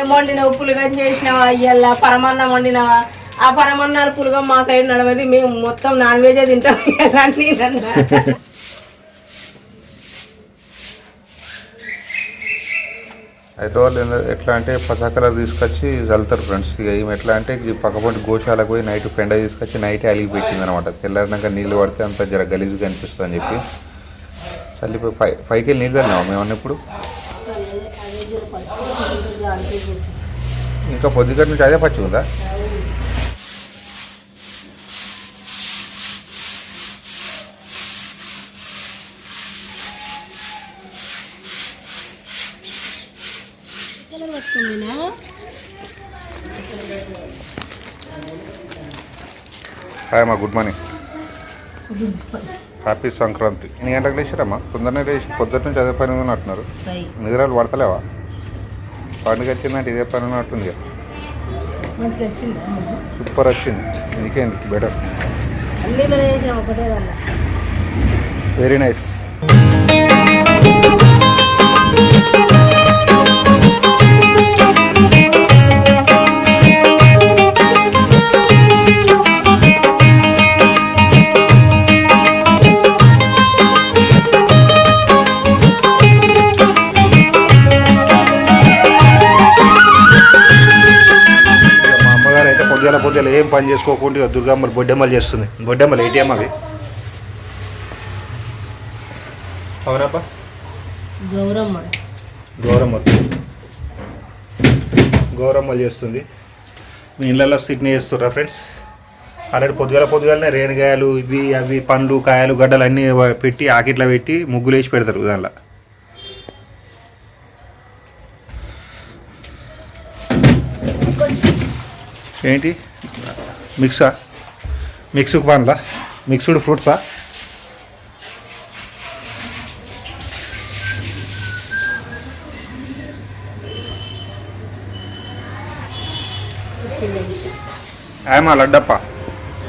ఏం వండినావు పులిగం చేసినావా? అయ్యల్లా పరమాన్నం వండినావా? ఆ పరమన్నాలు పులిగం మా సైడ్ నడవది మేము మొత్తం నాన్ వెజే తింటాం. అన్నీ అయితే వాళ్ళు ఎట్లా అంటే పచ్చ కలర్ తీసుకొచ్చి చల్లుతారు ఫ్రెండ్స్. ఇక ఈమె ఎట్లా అంటే ఈ పక్కపొంటి గోశాలకు పోయి నైట్ పెండ తీసుకొచ్చి నైట్ అలిగి పెట్టింది అనమాట తెల్లారినాక నీళ్ళు పడితే అంత జర గలీజుగా అనిపిస్తుంది అని చెప్పి. చల్లిపోయి పై పైకి వెళ్ళి నీళ్ళు చల్లినావు? మేము ఇప్పుడు ఇంకా పొద్దుగట్టు నుంచి అదే పచ్చి ఉందా? హాయ్ అమ్మా గుడ్ మార్నింగ్ హ్యాపీ సంక్రాంతి ఎన్ని గంటలకు లేచారమ్మా? తొందరనే లేచి పొద్దున్న నుంచి అదే పని ఉన్నట్టున్నారు నిద్రలు పడతలేవా? పండుగ వచ్చిందంటే ఇదే పని ఉన్నట్టుంది మంచిగా వచ్చిందా? సూపర్ వచ్చింది. నీకేంది? బెటర్ వెరీ నైస్ పని చేసుకోకుండా దుర్గమ్మలు బొడ్డెమ్మలు చేస్తుంది. బొడ్డెమ్మలు ఏటీఎం అవి. అవునప్పా గౌరమ్మ. గౌరమ్మలు గౌరమ్మలు చేస్తుంది. మీ ఇళ్ళల్లో సిడ్నీ చేస్తుర్రా ఫ్రెండ్స్? ఆల్రెడీ పొద్దుగాల పొద్దుగాలనే రేణిగాయలు ఇవి అవి పండ్లు కాయలు గడ్డలు అన్నీ పెట్టి ఆకిట్లో పెట్టి ముగ్గులు వేసి పెడతారు దానిలో ఏంటి? మిక్సా? మిక్స్డ్ పండ్లా మిక్స్డ్ ఫ్రూట్సా? ఆయమా లడ్డప్ప.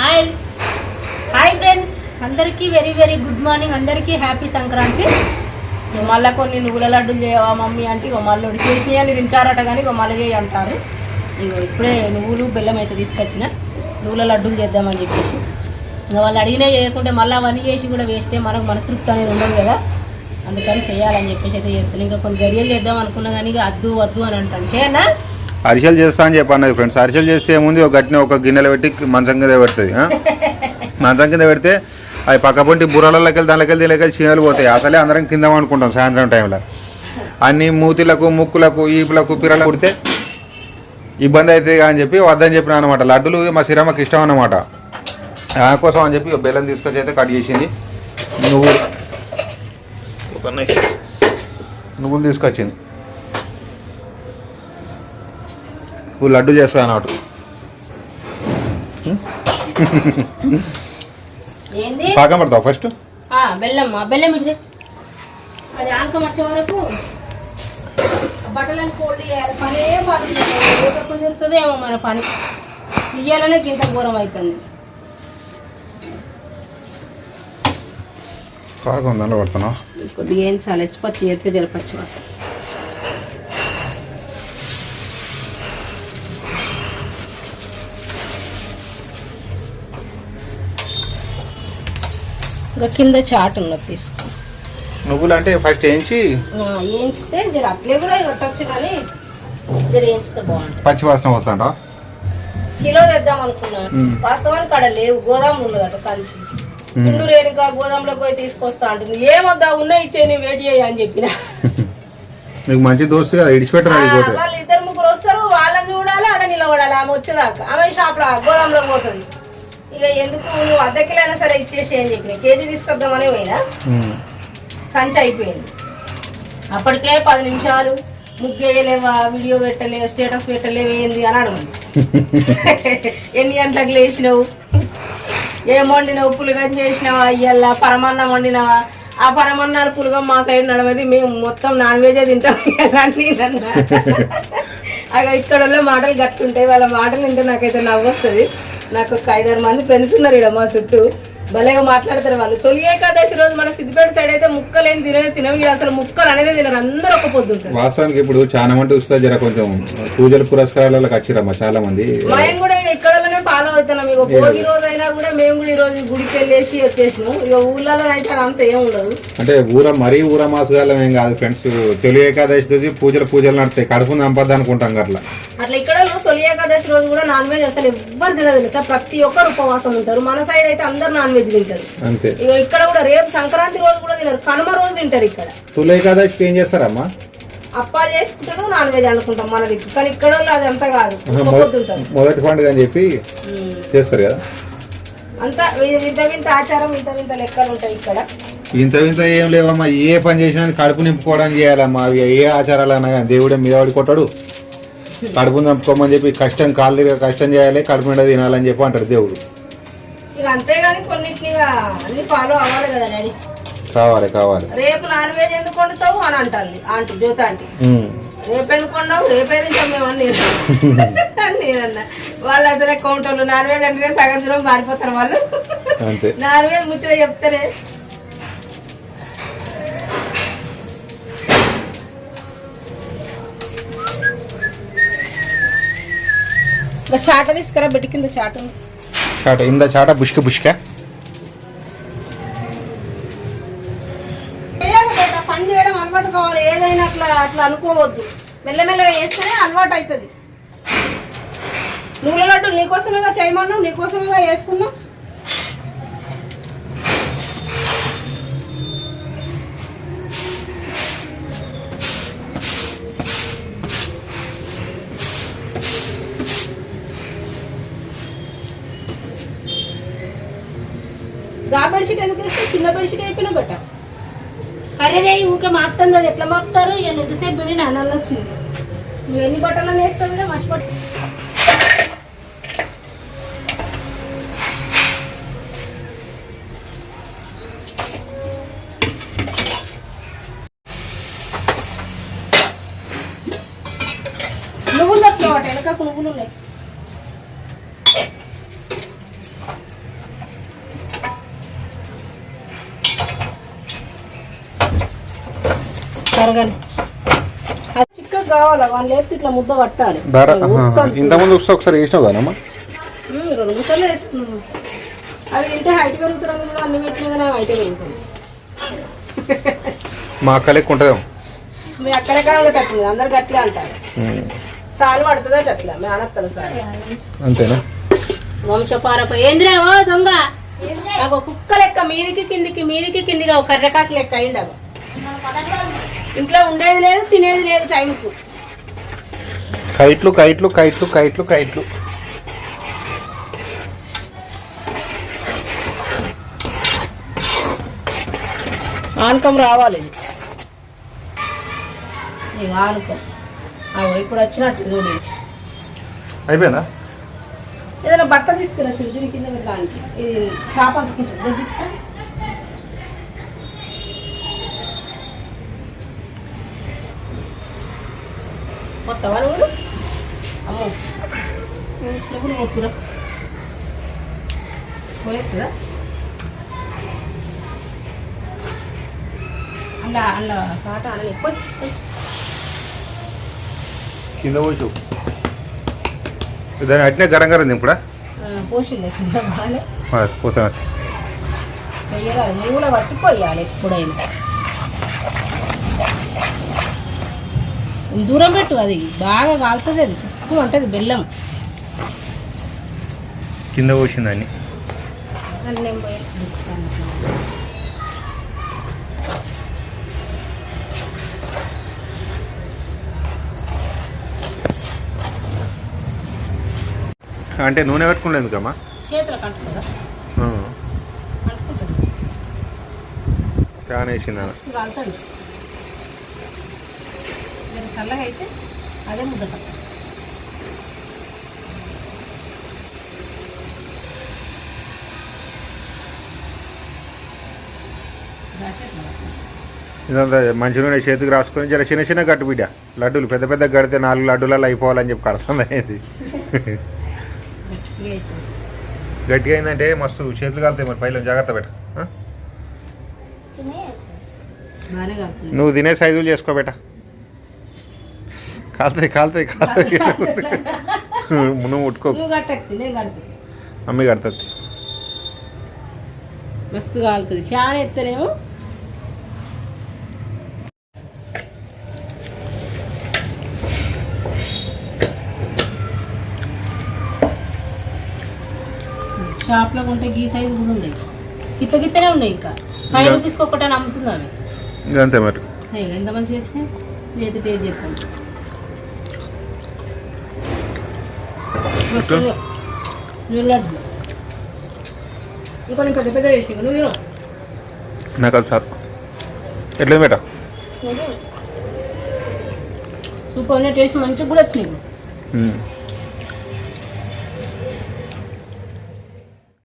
హాయ్. Hi friends. అందరికీ వెరీ వెరీ గుడ్ మార్నింగ్. అందరికీ హ్యాపీ సంక్రాంతి. ఇక మళ్ళీ కొన్ని నువ్వుల లడ్డూలు చేయవా మమ్మీ అంటే ఇక మళ్ళీ చేసినవి అని తింటారట కానీ ఇక మళ్ళీ చేయి అంటారు. ఇక ఇప్పుడే నువ్వులు బెల్లం అయితే తీసుకొచ్చిన. నువ్వుల లడ్డూలు చేద్దామని చెప్పేసి. ఇంకా వాళ్ళు అడిగినా చేయకుంటే మళ్ళీ అవన్నీ చేసి కూడా వేస్తే మనకు మనస్తృప్తి అనేది ఉండదు కదా. అందుకని చేయాలని చెప్పేసి అయితే చేస్తాను ఇంకా కొన్ని గరియలు చేద్దాం అనుకున్నా కానీ ఇక అద్దు వద్దు అని అంటాను. చేయనా? అరిసెలు చేస్తా అని చెప్పి అన్నది ఫ్రెండ్స్. అరిసెలు చేస్తే ఏముంది? ఒక గట్టిన ఒక గిన్నెలో పెట్టి మంచం కింద పెడుతుంది? మంచం కింద పెడితే అవి పక్కపొంటి బుర్రలకి వెళ్ళి దానిలోకి వెళ్ళి దీనిలోకి చీనలు పోతాయి. అసలే అందరం కింద అనుకుంటాం సాయంత్రం టైంలో. అన్ని మూతిలకు ముక్కులకు ఈపులకు పిరలకు కుడితే ఇబ్బంది అవుతుంది అని చెప్పి వద్దని చెప్పిన అనమాట. లడ్డులు మా శ్రీరామకి ఇష్టం అన్నమాట. దానికోసం అని చెప్పి బెల్లం తీసుకొచ్చి అయితే కట్ చేసింది. నువ్వు నువ్వులు తీసుకొచ్చింది. నువ్వు లడ్డు చేస్తా అన్నట్టు. పాకం పడతావు ఫస్ట్? బెల్లం బెల్లం అది ఆనకం వచ్చే వరకు బట్టలను ఫోల్డ్ చేయాలి. పనే పని ఎప్పుడు తిరుగుతుందో ఏమో మన పని. ఇయ్యాలనే గింత ఘోరం అవుతుంది. పాకం దాంట్లో పడుతున్నావు కొద్దిగా ఏం చాలా ఎచ్చిపచ్చి ఎత్తి జలపచ్చు అసలు ఇంకా కింద చాట్ ఉన్నది తీసుకో. నువ్వులు అంటే ఫస్ట్ వేయించి వేయించితే జర అట్లే కూడా కొట్టచ్చు కానీ జర వేయించితే బాగుంటుంది. పచ్చి వాసన వస్తుంట కిలో తెద్దాం అనుకున్నాను. వాస్తవానికి అక్కడ లేవు గోదాములు ఉన్నదట సంచి. ముందు రేణుక గోదాంలోకి పోయి తీసుకొస్తా అంటుంది. ఏమొద్దా ఉన్నాయి ఇచ్చే నేను వెయిట్ చేయ అని చెప్పిన. నీకు మంచి దోస్తు కదా ఇడిచిపెట్టరా వాళ్ళు ఇద్దరు ముగ్గురు వస్తారు వాళ్ళని చూడాలి ఆడ నిలబడాలి. ఆమె వచ్చేదాకా. ఆమె షాప్లో గోదాంలోకి పోతుంది. ఇక ఎందుకు? నువ్వు అర్ధ కిలో అయినా సరే ఇచ్చేసి అని చెప్పిన. కేజీ తీసుకొద్దామని పోయినా. సంచి అయిపోయింది. అప్పటికే పది నిమిషాలు ముగ్గు వేయలేవా వీడియో పెట్టలేవు స్టేటస్ పెట్టలేవు ఏంది అని అడగండి ఎన్ని గంటలకు లేచినావు? ఏం వండినావు పులిగం చేసినావా? అయ్యల్లా పరమాన్నం వండినావా? ఆ పరమన్నాలు పులిగం మా సైడ్ నడవది మేము మొత్తం నాన్ వెజే తింటాం అక్కడ ఇక్కడ మాటలు గట్టుంటాయి వాళ్ళ మాటలు వింటే నాకైతే నవ్వు వస్తుంది నాకు ఒక ఐదారు మంది ఫ్రెండ్స్ ఉన్నారు ఇక్కడ మా చుట్టూ. భలేగా మాట్లాడతారు వాళ్ళు. తొలి ఏకాదశి రోజు మన సిద్దిపేట సైడ్ అయితే ముక్కలేని తినని తినవి. అసలు ముక్కలు అనేది తినరు. అందరూ ఒక పొద్దుంటారు వాస్తవానికి ఇప్పుడు చాలా మంది వస్తుంది జర కొంచెం పూజల పురస్కారాలకు వచ్చిరమ్మా చాలా మంది మేము కూడా ఇక్కడనే ఫాలో అవుతున్నాం. ఇక భోగి రోజు అయినా కూడా మేము కూడా ఈ రోజు గుడికి వెళ్ళేసి వచ్చేసినాం. ఇక ఊళ్ళలో అయితే అంత ఏం ఉండదు. అంటే ఊర మరీ ఊర మాసగాలం ఏం కాదు ఫ్రెండ్స్ తొలి ఏకాదశి రోజు పూజలు పూజలు నడుస్తాయి. కడుపు నంపద్దు అనుకుంటాం అట్లా అట్లా ఇక్కడ తొలి ఏకాదశి రోజు కూడా నాన్ వెజ్ అసలు ఎవ్వరు తినదు సార్ ప్రతి ఒక్కరు ఉపవాసం ఉంటారు. మన సైడ్ అయితే అందరు నాన్ వెజ్ తింటారు. అంతే. ఇక ఇక్కడ కూడా రేపు సంక్రాంతి రోజు కూడా తినరు. కనుమ రోజు తింటారు ఇక్కడ. తొలి ఏకాదశికి ఏం చేస్తారమ్మా? అప్పాలు చేసుకుంటారు నాన్ వెజ్ అనుకుంటాం మన దగ్గర. కానీ ఇక్కడ వాళ్ళు అది అంతా కాదు. మొదటి పండుగ అని చెప్పి చేస్తారు కదా? అంతా వింత వింత ఆచారం వింత వింత లెక్కలు ఉంటాయి ఇక్కడ. ఇంత ఇంత ఏం లేవమ్మా. ఏ పని చేసినా కడుపు నింపుకోవడానికి చేయాలమ్మా. అవి ఏ ఆచారాలు అన్నా కానీ దేవుడే మీద వాడి కొట్టాడు. కడుపు నింపుకోమని చెప్పి కష్టం కాళ్ళు కష్టం చేయాలి కడుపు నిండా తినాలని చెప్పి అంటాడు దేవుడు. అంతేగాని కొన్నిటిని అన్ని ఫాలో అవ్వాలి కదా డాడీ. కావాలి కావాలి. రేపు నాన్ వెజ్ ఎందుకు వండుతావు అని అంటుంది ఆంటీ జ్యోతి ఆంటీ. రేపు ఎందుకు వండావు? రేపే తింటాం మేము అని నేను అని నేనన్నా వాళ్ళు అసలు కౌంటర్లు నాన్ వెజ్ అంటే సగం దూరం మారిపోతారు వాళ్ళు. నాన్ వెజ్ ముచ్చట చెప్తారే ఇంకా చాట తీసుకురా బిడ్డ కింద చాట. చాట ఇంద చాట బుష్క బుష్క. పని చేయడం అలవాటు కావాలి. ఏదైనా అట్లా అట్లా అనుకోవద్దు. మెల్లమెల్లగా చేస్తేనే అలవాటు అవుతుంది. నువ్వుల లడ్డు నీకోసమేగా చేయమన్నావు నీకోసమేగా వేస్తున్నావు గా బెడ్షీట్ ఎందుకు వేస్తే చిన్న బెడ్షీట్ అయిపోయినా బట్ట కర్రీదే ఊకే మాపుతుంది అది ఎట్లా మాపుతారు? ఇక ఎంతసేపు బిడి నాన్నలు వచ్చింది. నువ్వు ఎన్ని బట్టలు వేస్తావు మర్చిపోతుంది అది చిక్కగా కావాలా? వాళ్ళు ఎత్తి ఇట్లా ముద్ద పట్టాలి. ధర ఉడకాలి. ఇంతకుముందు వస్తే ఒకసారి వేసినావు కదమ్మా ఉమ్, రెండు ముక్కలు వేసుకున్నాను అవి తింటే హైట్ పెరుగుతున్నది కూడా అన్ని పెట్టినా కానీ అవి అయితే పెరుగుతుంది. మా అక్క లెక్క ఉంటుందేమో మీ అక్కడెక్కడ కట్టింది అందరికి అట్లే అంటారు. సాలు పడుతుంది అట్లా మీ అనత్తలు సాలు. అంతేనా? వంశపారప ఏంద్రా ఓ దొంగ? నాకు కుక్క లెక్క మీదికి కిందికి మీదికి కిందిగా ఒక కర్రకాకి లెక్క అగో. ఇంట్లో ఉండేది లేదు తినేది లేదు టైంకు. కైట్లు కైట్లు కైట్లు కైట్లు కైట్లు. ఆనకం రావాలి ఇది. ఆనకం. ఇప్పుడు వచ్చినట్టు చూడు. అయిపోయిందా ఏదైనా బట్ట తీసుకురా సిద్ధుడి కింద పెట్టడానికి. ఇది చేప అనుకుంటుంది తీసుకో అమ్మో. అలా అలా సాట పోయి. కింద పోసు దాని అట్నే గరం గరం ఇప్పుడు పోసింది కింద బాగానే. పోతా పొయ్యరాదు మూల పట్టి పోయాలి ఎప్పుడైనా. దూరం పెట్టు అది బాగా కాలుతుంది అది. సుక్కు ఉంటుంది బెల్లం. కింద అన్నం. పోయి. అంటే నూనె పెట్టుకుంటే ఎందుకమ్మా? చేతులకు అంటుకుంటుంది ఫ్యాన్ వేసిందా? కాలుతుంది. చల్లగా అయితే అదే ముద్ద చక్క ఇదంతా మంచి నూనె చేతికి రాసుకొని జర చిన్న చిన్న గట్టు బిడ్డ. లడ్డూలు పెద్ద పెద్ద కడితే నాలుగు లడ్డూలలో అయిపోవాలని చెప్పి కడుతుంది అనేది. గట్టిగా అయిందంటే మస్తు చేతులు కాలుతాయి మరి పైలో. జాగ్రత్త పెట్ట నువ్వు తినే సైజులు చేసుకో బేట. కాలుతాయి కాలుతాయి కాలుతాయి. నువ్వు ముట్టుకో నేను కడుతుంది మస్తు కాలుతుంది. ఫ్యాన్ ఎత్తనేమో షాప్లో కొంటే గీ సైజు కూడా ఉన్నాయి. గిత్త గిత్తనే ఉన్నాయి ఇంకా. ఫైవ్ రూపీస్కి ఒక్కటని అమ్ముతుంది అవి అంతే మరి. ఎంత మంచిగా వచ్చినాయి? చేతి టేస్ట్ చేస్తాను. నాకు అది సార్ ఎట్లేదు బేట? సూపర్ టేస్ట్ మంచిగా కూడా వచ్చినాయి.